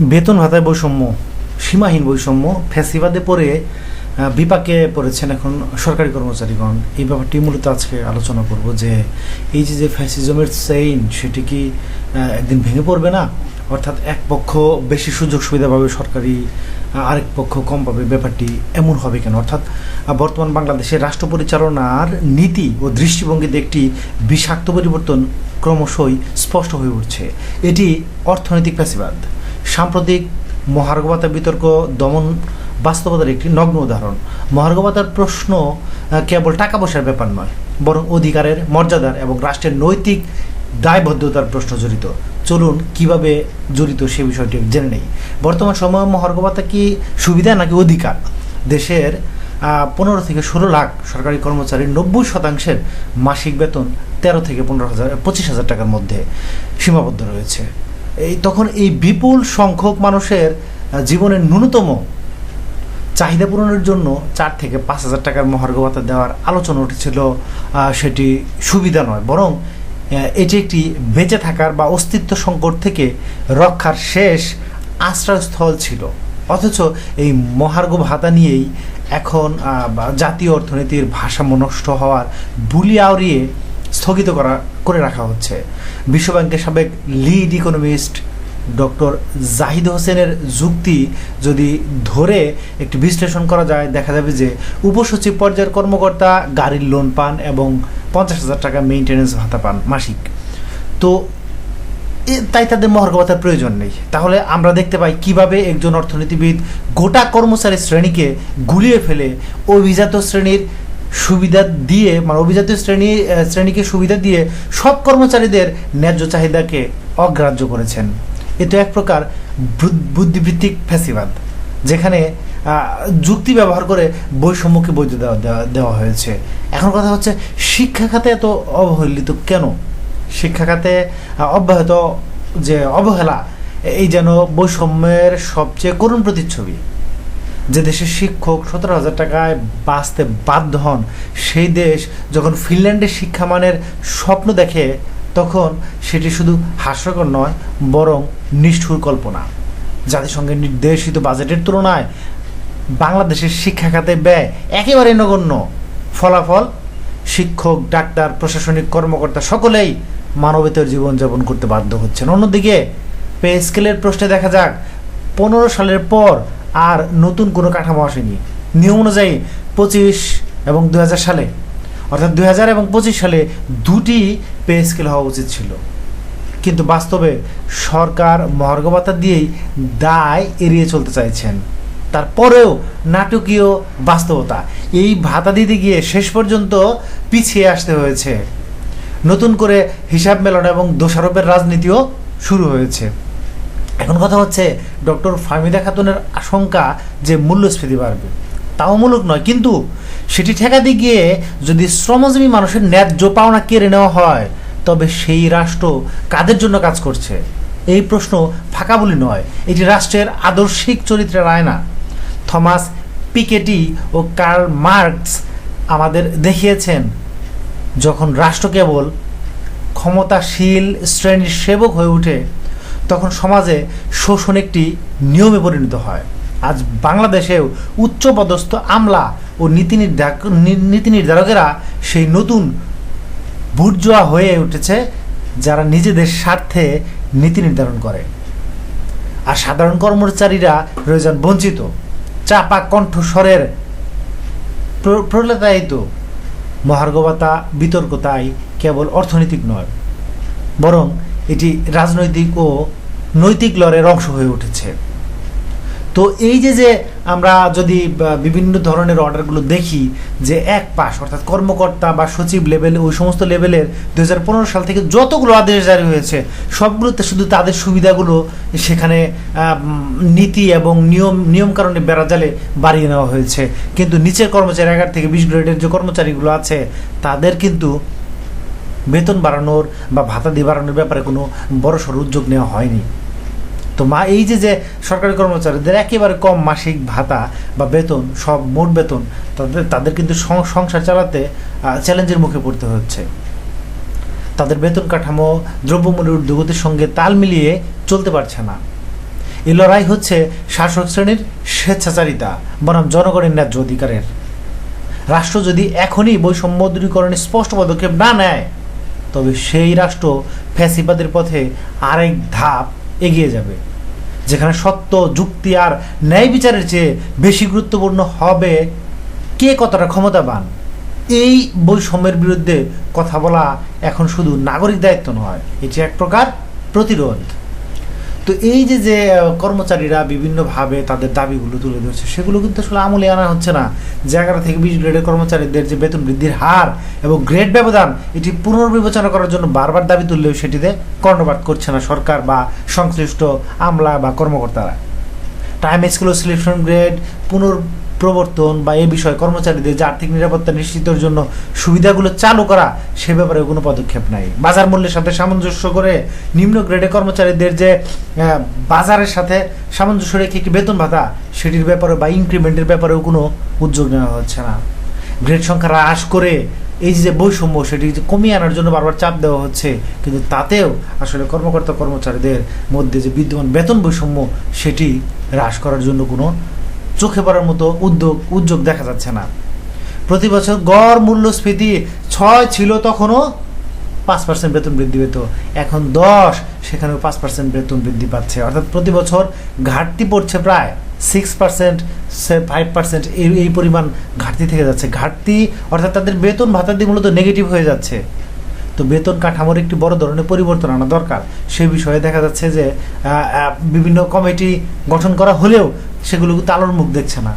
বেতন ভাতায় বৈষম্য, সীমাহীন বৈষম্য, ফ্যাসিবাদে পড়ে বিপাকে পড়েছেন এখন সরকারি কর্মচারীগণ। এই ব্যাপারটি মূলত আজকে আলোচনা করব যে এই যে যে ফ্যাসিজমের সেইন সেটি কি একদিন ভেঙে পড়বে না? অর্থাৎ এক পক্ষ বেশি সুযোগ সুবিধা পাবে সরকারি আরেক পক্ষ কম পাবে, ব্যাপারটি এমন হবে কেন? অর্থাৎ বর্তমান বাংলাদেশের রাষ্ট্র পরিচালনার নীতি ও দৃষ্টিভঙ্গিতে একটি বিষাক্ত পরিবর্তন ক্রমশই স্পষ্ট হয়ে উঠছে। এটি অর্থনৈতিক ফ্যাসিবাদ। সাম্প্রতিক মহার্ঘভাতা বিতর্ক, দমন বাস্তবতার একটি নগ্ন উদাহরণ। মহার্ঘভাতার প্রশ্ন কেবল টাকা পয়সার ব্যাপার নয়, বরং অধিকারের মর্যাদার এবং রাষ্ট্রের নৈতিক দায়বদ্ধতার প্রশ্ন জড়িত। চলুন কীভাবে জড়িত সে বিষয়টি জেনে নেই। বর্তমান সময়ে মহার্ঘভাতা কি সুবিধা নাকি অধিকার? দেশের পনেরো থেকে ষোলো লাখ সরকারি কর্মচারীর নব্বই শতাংশের মাসিক বেতন তেরো থেকে পনেরো হাজার, পঁচিশ হাজার টাকার মধ্যে সীমাবদ্ধ রয়েছে। এই তখন এই বিপুল সংখ্যক মানুষের জীবনের ন্যূনতম চাহিদা পূরণের জন্য চার থেকে পাঁচ হাজার টাকার মহার্ঘ ভাতা দেওয়ার আলোচনা উঠেছিল সেটি সুবিধা নয়, বরং এটি একটি বেঁচে থাকার বা অস্তিত্ব সংকট থেকে রক্ষার শেষ আশ্রয়স্থল ছিল। অথচ এই মহার্ঘ ভাতা নিয়েই এখন জাতীয় অর্থনীতির ভারসাম্য নষ্ট হওয়ার বুলি আউরিয়ে স্থগিত করা, করে রাখা হচ্ছে। বিশ্বব্যাংকের সাবেক লিড ইকোনমিস্ট ডক্টর জাহিদ হোসেনের যুক্তি যদি ধরে একটি বিশ্লেষণ করা যায়, দেখা যাবে যে উপসচিব পর্যায়ের কর্মকর্তা গাড়ির লোন পান এবং পঞ্চাশ হাজার টাকা মেইনটেনেন্স ভাতা পান মাসিক। তো তাই তাদের মহার্ঘ প্রয়োজন নেই। তাহলে আমরা দেখতে পাই কীভাবে একজন অর্থনীতিবিদ গোটা কর্মচারী শ্রেণীকে গুলিয়ে ফেলে অভিজাত শ্রেণির সুবিধা দিয়ে মানে অভিজাত শ্রেণি শ্রেণীকে সুবিধা দিয়ে সব কর্মচারীদের ন্যায্য চাহিদাকে অগ্রাহ্য করেছেন। এ তো এক প্রকার বুদ- বুদ্ধিবৃত্তিক ফ্যাসিবাদ, যেখানে যুক্তি ব্যবহার করে বৈষম্যকে বৈধ দেওয়া, দেওয়া- দেওয়া হয়েছে। এখন কথা হচ্ছে, শিক্ষা খাতে এত অবহেলিত কেন? শিক্ষা খাতে অব্যাহত যে অবহেলা, এই যেন বৈষম্যের সবচেয়ে করুণ প্রতিচ্ছবি। যে দেশের শিক্ষক সতেরো হাজার টাকায় বাঁচতে বাধ্য হন, সেই দেশ যখন ফিনল্যান্ডের শিক্ষামানের স্বপ্ন দেখে, তখন সেটি শুধু হাস্যকর নয়, বরং নিষ্ঠুর কল্পনা। জাতিসংঘের নির্দেশিত বাজেটের তুলনায় বাংলাদেশের শিক্ষা খাতে ব্যয় একেবারে নগণ্য। ফলাফল? শিক্ষক, ডাক্তার, প্রশাসনিক কর্মকর্তা সকলেই মানবেতর জীবনযাপন করতে বাধ্য হচ্ছেন। অন্যদিকে, পে স্কেলের প্রশ্নে দেখা যাক, পনেরো সালের পর আর নতুন কোনো কাঠামো আসেনি। নিয়ম অনুযায়ী পঁচিশ এবং দু হাজার সালে, অর্থাৎ দু হাজার এবং পঁচিশ সালে দুটি পে স্কেল হওয়া উচিত ছিল। কিন্তু বাস্তবে সরকার মহার্ঘ ভাতা দিয়েই দায় এড়িয়ে চলতে চাইছেন। তারপরেও নাটকীয় বাস্তবতা, এই ভাতা দিতে গিয়ে শেষ পর্যন্ত পিছিয়ে আসতে হয়েছে। নতুন করে হিসাব মেলানো এবং দোষারোপের রাজনীতিও শুরু হয়েছে। এখন কথা হচ্ছে, ডক্টর ফাহমিদা খাতুনের আশঙ্কা যে মূল্যস্ফীতি বাড়বে, তাও মূলক নয়, কিন্তু সেটি ঠেকাতে গিয়ে যদি শ্রমজীবী মানুষের ন্যায্য পাওনা কেড়ে নেওয়া হয়, তবে সেই রাষ্ট্র কাদের জন্য কাজ করছে? এই প্রশ্ন ফাঁকা বলি নয়, এটি রাষ্ট্রের আদর্শিক চরিত্রের আয়না। থমাস পিকেটি ও কার্ল মার্কস আমাদের দেখিয়েছেন, যখন রাষ্ট্র কেবল ক্ষমতাশীল শ্রেণির সেবক হয়ে ওঠে তখন সমাজে শোষণ একটি নিয়মে পরিণত হয়। আজ বাংলাদেশেও উচ্চপদস্থ আমলা ও নীতি নীতি নির্ধারকেরা সেই নতুন বুর্জোয়া হয়ে উঠেছে যারা নিজেদের স্বার্থে নীতি নির্ধারণ করে। আর সাধারণ কর্মচারীরা রয়েছেন বঞ্চিত, চাপা কণ্ঠস্বরের প্র- প্রলতায়িত। মহার্ঘভাতা বিতর্ক তাই কেবল অর্থনৈতিক নয়, বরং এটি রাজনৈতিক ও নৈতিক লড়ের অংশ হয়ে উঠেছে। তো এই যে যে আমরা যদি বিভিন্ন ধরনের অর্ডারগুলো দেখি, যে এক পাশ, অর্থাৎ কর্মকর্তা বা সচিব লেভেল, ওই সমস্ত লেভেলের দু হাজার পনেরো সাল থেকে যতগুলো আদেশ জারি হয়েছে, সবগুলোতে শুধু তাদের সুবিধাগুলো সেখানে নীতি এবং নিয়ম নিয়ম কারণে বেড়াজালে বাড়িয়ে নেওয়া হয়েছে। কিন্তু নিচের কর্মচারী এগারো থেকে বিশ গ্রেডের যে কর্মচারীগুলো আছে, তাদের কিন্তু বেতন বাড়ানোর বা ভাতা দিয়ে বাড়ানোর ব্যাপারে কোনো বড়সড় উদ্যোগ নেওয়া হয়নি। তো মা, এই যে যে সরকারি কর্মচারীদের একেবারে কম মাসিক ভাতা বা বেতন, সব মোট বেতন, তাদের তাদের কিন্তু সংসার চালাতে চ্যালেঞ্জের মুখে পড়তে হচ্ছে। তাদের বেতন কাঠামো, দ্রব্যমূল্যের ঊর্ধ্বগতির সঙ্গে তাল মিলিয়ে চলতে পারছে না। এই লড়াই হচ্ছে শাসক শ্রেণির স্বেচ্ছাচারিতা, বনাম জনগণের ন্যায্য অধিকারের। রাষ্ট্র যদি এখনই বৈষম্য দূরীকরণে স্পষ্ট পদক্ষেপ না নেয়, তবে সেই রাষ্ট্র ফ্যাসিবাদের পথে আরেক ধাপ এগিয়ে যাবে। যেখানে সত্য, যুক্তি আর ন্যায় বিচারের চেয়ে বেশি গুরুত্বপূর্ণ হবে কে কতটা ক্ষমতাবান। এই বৈষম্যের বিরুদ্ধে কথা বলা এখন শুধু নাগরিক দায়িত্ব নয়, এটি এক প্রকার প্রতিরোধ। তো এই যে যে কর্মচারীরা বিভিন্নভাবে তাদের দাবিগুলো তুলে ধরছে, সেগুলো কিন্তু আসলে আমলে আনা হচ্ছে না। যে এগারো থেকে বিশ গ্রেডের কর্মচারীদের যে বেতন বৃদ্ধির হার এবং গ্রেড ব্যবধান, এটি পুনর্বিবেচনা করার জন্য বারবার দাবি তুললেও সেটিতে কর্ণপাত করছে না সরকার বা সংশ্লিষ্ট আমলা বা কর্মকর্তারা। টাইম স্কুল সিলেকশন গ্রেড পুনর্প্রবর্তন বা এ বিষয়ে কর্মচারীদের যে আর্থিক নিরাপত্তা নিশ্চিতের জন্য সুবিধাগুলো চালু করা, সে ব্যাপারে কোনো পদক্ষেপ নাই। বাজার মূল্যের সাথে সামঞ্জস্য করে নিম্ন গ্রেডে কর্মচারীদের যে বাজারের সাথে সামঞ্জস্য রেখে একটি বেতন ভাতা, সেটির ব্যাপারে বা ইনক্রিমেন্টের ব্যাপারেও কোনো উদ্যোগ নেওয়া হচ্ছে না। গ্রেড সংখ্যা হ্রাস করে এই যে বৈষম্য, সেটি কমিয়ে আনার জন্য বারবার চাপ দেওয়া হচ্ছে, কিন্তু তাতেও আসলে কর্মকর্তা কর্মচারীদের মধ্যে যে বিদ্যমান বেতন বৈষম্য, সেটি হ্রাস করার জন্য কোনো চোখে পড়ার মতো উদ্যোগ উদ্যোগ দেখা যাচ্ছে না। প্রতি বছর গড় মূল্যস্ফীতি ছয় ছিল তখনও পাঁচ পার্সেন্ট বেতন বৃদ্ধি পেত। এখন দশ, সেখানেও পাঁচ পার্সেন্ট বেতন বৃদ্ধি পাচ্ছে। অর্থাৎ প্রতি বছর ঘাটতি পড়ছে প্রায় সিক্স পার্সেন্ট ফাইভ পার্সেন্ট এই এই পরিমাণ ঘাটতি থেকে যাচ্ছে। ঘাটতি, অর্থাৎ তাদের বেতন ভাতা দিয়ে মূলত নেগেটিভ হয়ে যাচ্ছে। তো বেতন কাঠামোর একটি বড় ধরনের পরিবর্তন আনা দরকার। সে বিষয়ে দেখা যাচ্ছে যে বিভিন্ন কমিটি গঠন করা হলেও সেগুলো কিন্তু আলোর মুখ দেখছে না।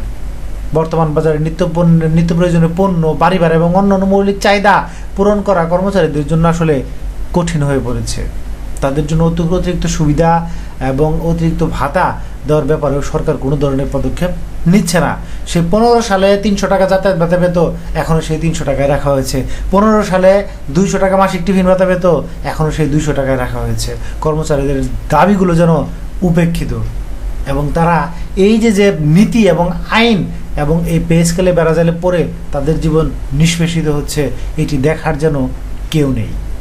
বর্তমান বাজারে নিত্য পণ্য, নিত্য প্রয়োজনীয় পণ্য ভাড়া এবং অন্যান্য মৌলিক চাহিদা পূরণ করা কর্মচারীদের জন্য আসলে কঠিন হয়ে পড়েছে। তাদের জন্য অতি- অতিরিক্ত সুবিধা এবং অতিরিক্ত ভাতা দেওয়ার ব্যাপারেও সরকার কোনো ধরনের পদক্ষেপ নিচ্ছে না। সে পনেরো সালে তিনশো টাকা যাতায়াত ভাতা পেত এখনও সেই তিনশো টাকায় রাখা হয়েছে। পনেরো সালে দুইশো টাকা মাসিক টিফিন ভাতা পেত এখনও সেই দুইশো টাকায় রাখা হয়েছে। কর্মচারীদের দাবিগুলো যেন উপেক্ষিত। এবং তারা এই যে যে নীতি এবং আইন এবং এই পে স্কেলে বেড়াজালে পড়ে তাদের জীবন নিষ্পেষিত হচ্ছে, এটি দেখার যেন কেউ নেই।